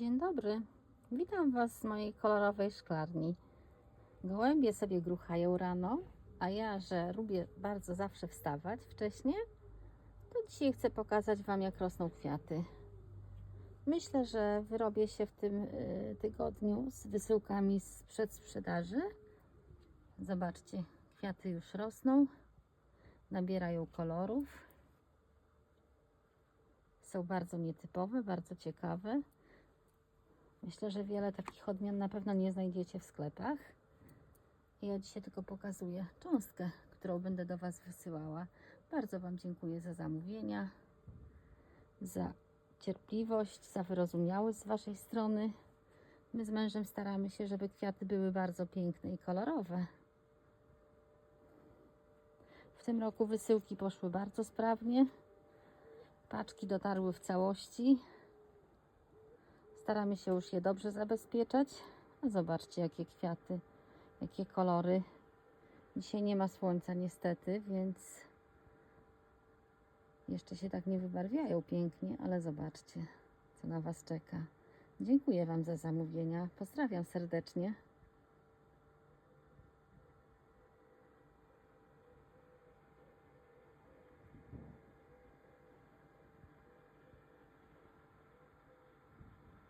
Dzień dobry. Witam Was z mojej kolorowej szklarni. Gołębie sobie gruchają rano, a ja, że lubię bardzo zawsze wstawać wcześnie, to dzisiaj chcę pokazać Wam, jak rosną kwiaty. Myślę, że wyrobię się w tym y, tygodniu z wysyłkami z przedsprzedaży. Zobaczcie, kwiaty już rosną, nabierają kolorów. Są bardzo nietypowe, bardzo ciekawe. Myślę, że wiele takich odmian na pewno nie znajdziecie w sklepach. Ja dzisiaj tylko pokazuję cząstkę, którą będę do Was wysyłała. Bardzo Wam dziękuję za zamówienia, za cierpliwość, za wyrozumiałość z Waszej strony. My z mężem staramy się, żeby kwiaty były bardzo piękne i kolorowe. W tym roku wysyłki poszły bardzo sprawnie. Paczki dotarły w całości. Staramy się już je dobrze zabezpieczać. A zobaczcie, jakie kwiaty, jakie kolory. Dzisiaj nie ma słońca niestety, więc jeszcze się tak nie wybarwiają pięknie, ale zobaczcie, co na Was czeka. Dziękuję Wam za zamówienia. Pozdrawiam serdecznie.